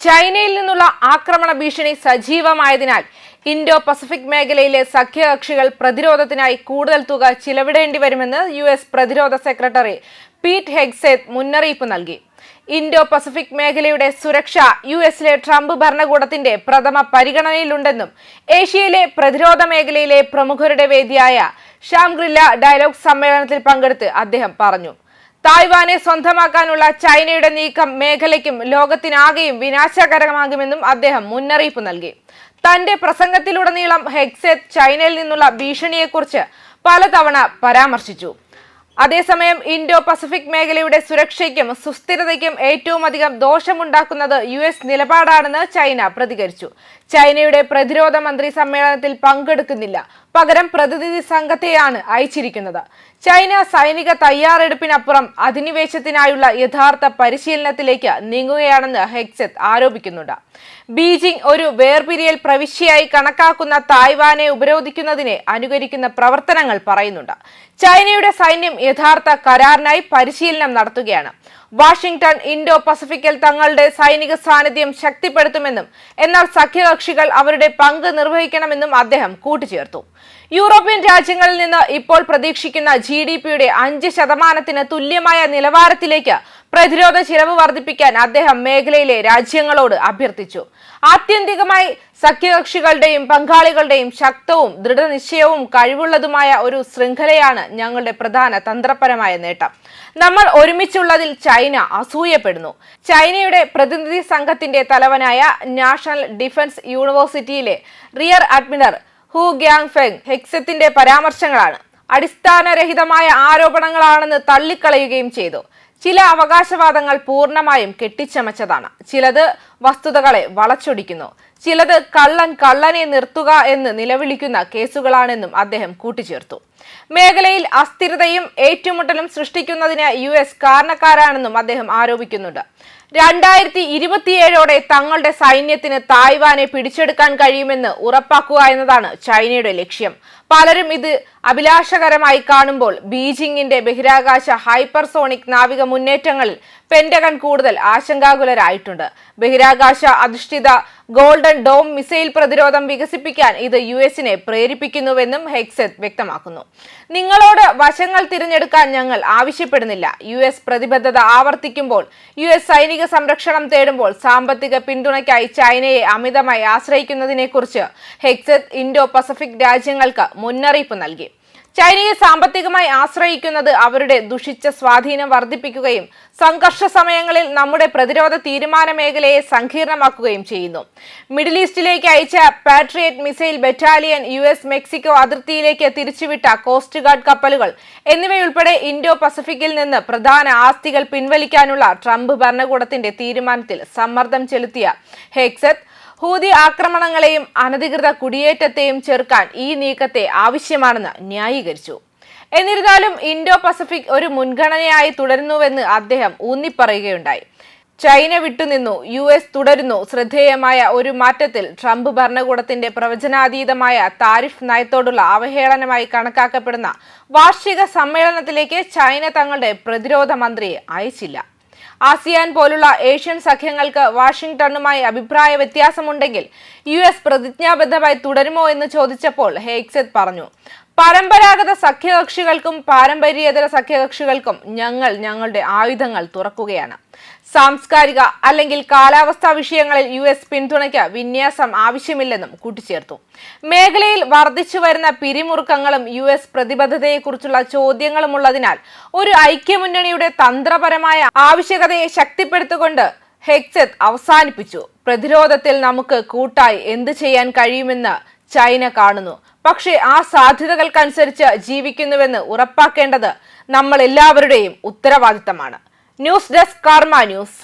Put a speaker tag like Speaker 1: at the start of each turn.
Speaker 1: ചൈനയിൽ നിന്നുള്ള ആക്രമണ ഭീഷണി സജീവമായതിനാൽ ഇൻഡോ പസഫിക് മേഖലയിലെ സഖ്യകക്ഷികൾ പ്രതിരോധത്തിനായി കൂടുതൽ തുക ചിലവിടേണ്ടി വരുമെന്ന് യു എസ് പ്രതിരോധ സെക്രട്ടറി പീറ്റ് ഹെഗ്സേത്ത് മുന്നറിയിപ്പ് നൽകി. ഇൻഡോ പസഫിക് മേഖലയുടെ സുരക്ഷ യു എസിലെ ട്രംപ് ഭരണകൂടത്തിന്റെ പ്രഥമ പരിഗണനയിലുണ്ടെന്നും ഏഷ്യയിലെ പ്രതിരോധ മേഖലയിലെ പ്രമുഖരുടെ വേദിയായ ഷാംഗ്രില്ല ഡയലോഗ് സമ്മേളനത്തിൽ പങ്കെടുത്ത് അദ്ദേഹം പറഞ്ഞു. തായ്വാനെ സ്വന്തമാക്കാനുള്ള ചൈനയുടെ നീക്കം മേഖലയ്ക്കും ലോകത്തിനാകെയും വിനാശകരമാകുമെന്നും അദ്ദേഹം മുന്നറിയിപ്പ് നൽകി. തന്റെ പ്രസംഗത്തിലുടനീളം ഹെക്സെത് ചൈനയിൽ നിന്നുള്ള ഭീഷണിയെക്കുറിച്ച് പലതവണ പരാമർശിച്ചു. അതേസമയം ഇൻഡോ പസഫിക് മേഖലയുടെ സുരക്ഷയ്ക്കും സുസ്ഥിരതയ്ക്കും ഏറ്റവും അധികം ദോഷമുണ്ടാക്കുന്നത് യു എസ് നിലപാടാണെന്ന് ചൈന പ്രതികരിച്ചു. ചൈനയുടെ പ്രതിരോധ മന്ത്രി സമ്മേളനത്തിൽ പങ്കെടുക്കുന്നില്ല. പകരം പ്രതിനിധി സംഘത്തെയാണ് അയച്ചിരിക്കുന്നത്. ചൈന സൈനിക തയ്യാറെടുപ്പിനപ്പുറം അധിനിവേശത്തിനായുള്ള യഥാർത്ഥ പരിശീലനത്തിലേക്ക് നീങ്ങുകയാണെന്ന് ഹെക്സെത്ത് ആരോപിക്കുന്നുണ്ട്. ബീജിംഗ് ഒരു വേർപിരിയൽ പ്രവിശ്യയായി കണക്കാക്കുന്ന തായ്വാനെ ഉപരോധിക്കുന്നതിനെ അനുകരിക്കുന്ന പ്രവർത്തനങ്ങൾ പറയുന്നുണ്ട്. ചൈനയുടെ സൈന്യം യഥാർത്ഥ കരാറിനായി പരിശീലനം നടത്തുകയാണ്. വാഷിംഗ്ടൺ ഇൻഡോ പസഫിക്കിൽ തങ്ങളുടെ സൈനിക സാന്നിധ്യം ശക്തിപ്പെടുത്തുമെന്നും എന്നാൽ സഖ്യകക്ഷികൾ അവരുടെ പങ്ക് നിർവഹിക്കണമെന്നും അദ്ദേഹം കൂട്ടിച്ചേർത്തു. യൂറോപ്യൻ രാജ്യങ്ങളിൽ നിന്ന് ഇപ്പോൾ പ്രതീക്ഷിക്കുന്ന ജി ഡി പിയുടെ അഞ്ച് ശതമാനത്തിന് തുല്യമായ നിലവാരത്തിലേക്ക് പ്രതിരോധ ചിലവ് വർദ്ധിപ്പിക്കാൻ അദ്ദേഹം മേഖലയിലെ രാജ്യങ്ങളോട് അഭ്യർത്ഥിച്ചു. ആത്യന്തികമായി സഖ്യകക്ഷികളുടെയും പങ്കാളികളുടെയും ശക്തവും ദൃഢനിശ്ചയവും കഴിവുള്ളതുമായ ഒരു ശൃംഖലയാണ് ഞങ്ങളുടെ പ്രധാന തന്ത്രപരമായ നേട്ടം. നമ്മൾ ഒരുമിച്ചുള്ളതിൽ ചൈന അസൂയപ്പെടുന്നു. ചൈനയുടെ പ്രതിനിധി സംഘത്തിന്റെ തലവനായ നാഷണൽ ഡിഫൻസ് യൂണിവേഴ്സിറ്റിയിലെ rear admiral Hu Gang Feng ഹെക്സത്തിന്റെ പരാമർശങ്ങളാണ് അടിസ്ഥാനരഹിതമായ ആരോപണങ്ങളാണെന്ന് തള്ളിക്കളയുകയും ചെയ്തു. ചില അവകാശവാദങ്ങൾ പൂർണമായും കെട്ടിച്ചമച്ചതാണ്. ചിലത് വസ്തുതകളെ വളച്ചൊടിക്കുന്നു. ചിലത് കള്ളൻ കള്ളനെ നിർത്തുക എന്ന് നിലവിളിക്കുന്ന കേസുകളാണെന്നും അദ്ദേഹം കൂട്ടിച്ചേർത്തു. മേഖലയിൽ അസ്ഥിരതയും ഏറ്റുമുട്ടലും സൃഷ്ടിക്കുന്നതിന് യു എസ് കാരണക്കാരാണെന്നും അദ്ദേഹം ആരോപിക്കുന്നുണ്ട്. രണ്ടായിരത്തി ഇരുപത്തിയേഴോടെ തങ്ങളുടെ സൈന്യത്തിന് തായ്വാനെ പിടിച്ചെടുക്കാൻ കഴിയുമെന്ന് ഉറപ്പാക്കുക എന്നതാണ് ചൈനയുടെ ലക്ഷ്യം. പലരും ഇത് അഭിലാഷകരമായി കാണുമ്പോൾ ബീജിംഗിന്റെ ബഹിരാകാശ ഹൈപ്പർസോണിക് നാവിക മുന്നേറ്റങ്ങളിൽ പെന്റഗൺ കൂടുതൽ ആശങ്കാകുലരായിട്ടുണ്ട്. ബഹിരാകാശ അധിഷ്ഠിത ഗോൾഡൻ ഡോം മിസൈൽ പ്രതിരോധം വികസിപ്പിക്കാൻ ഇത് യു എസിനെ പ്രേരിപ്പിക്കുന്നുവെന്നും ഹെക്സെത് വ്യക്തമാക്കുന്നു. നിങ്ങളോട് വശങ്ങൾ തിരഞ്ഞെടുക്കാൻ ഞങ്ങൾ ആവശ്യപ്പെടുന്നില്ല. യു പ്രതിബദ്ധത ആവർത്തിക്കുമ്പോൾ യു എസ് സൈനിക സംരക്ഷണം തേടുമ്പോൾ സാമ്പത്തിക പിന്തുണയ്ക്കായി ചൈനയെ അമിതമായി ആശ്രയിക്കുന്നതിനെക്കുറിച്ച് ഹെക്സെത്ത് ഇൻഡോ പസഫിക് രാജ്യങ്ങൾക്ക് മുന്നറിയിപ്പ് നൽകി. ചൈനയെ സാമ്പത്തികമായി ആശ്രയിക്കുന്നത് അവരുടെ ദുഷിച്ച സ്വാധീനം വർദ്ധിപ്പിക്കുകയും സംഘർഷ സമയങ്ങളിൽ നമ്മുടെ പ്രതിരോധ തീരുമാന മേഖലയെ സങ്കീർണമാക്കുകയും ചെയ്യുന്നു. മിഡിൽ ഈസ്റ്റിലേക്ക് അയച്ച patriot missile battalion U S Mexico അതിർത്തിയിലേക്ക് തിരിച്ചുവിട്ട കോസ്റ്റ് ഗാർഡ് കപ്പലുകൾ എന്നിവയുൾപ്പെടെ ഇൻഡോ പസഫിക്കിൽ നിന്ന് പ്രധാന ആസ്തികൾ പിൻവലിക്കാനുള്ള ട്രംപ് ഭരണകൂടത്തിന്റെ തീരുമാനത്തിൽ സമ്മർദ്ദം ചെലുത്തിയ ഹെക്സത്ത് ഹൂതി ആക്രമണങ്ങളെയും അനധികൃത കുടിയേറ്റത്തെയും ചെറുക്കാൻ ഈ നീക്കത്തെ ആവശ്യമാണെന്ന് ന്യായീകരിച്ചു. എന്നിരുന്നാലും ഇൻഡോ പസഫിക് ഒരു മുൻഗണനയായി തുടരുന്നുവെന്ന് അദ്ദേഹം ഊന്നിപ്പറയുകയുണ്ടായി. ചൈന വിട്ടുനിന്നു യു എസ് തുടരുന്നു. ശ്രദ്ധേയമായ ഒരു മാറ്റത്തിൽ ട്രംപ് ഭരണകൂടത്തിന്റെ പ്രവചനാതീതമായ താരിഫ് നയത്തോടുള്ള അവഹേളനമായി കണക്കാക്കപ്പെടുന്ന വാർഷിക സമ്മേളനത്തിലേക്ക് ചൈന തങ്ങളുടെ പ്രതിരോധ മന്ത്രിയെ അയച്ചില്ല. ആസിയാൻ പോലുള്ള ഏഷ്യൻ സഖ്യങ്ങൾക്ക് വാഷിംഗ്ടണുമായി അഭിപ്രായ വ്യത്യാസമുണ്ടെങ്കിൽ യു എസ് പ്രതിജ്ഞാബദ്ധമായി തുടരുമോ എന്ന് ചോദിച്ചപ്പോൾ ഹേക്സെത് പറഞ്ഞു. പരമ്പരാഗത സഖ്യകക്ഷികൾക്കും പാരമ്പര്യേതര സഖ്യകക്ഷികൾക്കും ഞങ്ങൾ ഞങ്ങളുടെ ആയുധങ്ങൾ തുറക്കുകയാണ്. സാംസ്കാരിക അല്ലെങ്കിൽ കാലാവസ്ഥാ വിഷയങ്ങളിൽ യു എസ് പിന്തുണയ്ക്ക് വിന്യാസം ആവശ്യമില്ലെന്നും കൂട്ടിച്ചേർത്തു. മേഖലയിൽ വർദ്ധിച്ചു വരുന്ന പിരിമുറുക്കങ്ങളും യു എസ് പ്രതിബദ്ധതയെക്കുറിച്ചുള്ള ചോദ്യങ്ങളും ഉള്ളതിനാൽ ഒരു ഐക്യമുന്നണിയുടെ തന്ത്രപരമായ ആവശ്യകതയെ ശക്തിപ്പെടുത്തുകൊണ്ട് ഹെക്സെത്ത് അവസാനിപ്പിച്ചു. പ്രതിരോധത്തിൽ നമുക്ക് കൂട്ടായി എന്ത് ചെയ്യാൻ കഴിയുമെന്ന് ചൈന കാണുന്നു. പക്ഷേ ആ സാധ്യതകൾക്കനുസരിച്ച് ജീവിക്കുന്നുവെന്ന് ഉറപ്പാക്കേണ്ടത് നമ്മൾ എല്ലാവരുടെയും ഉത്തരവാദിത്തമാണ്. News desk Karma news.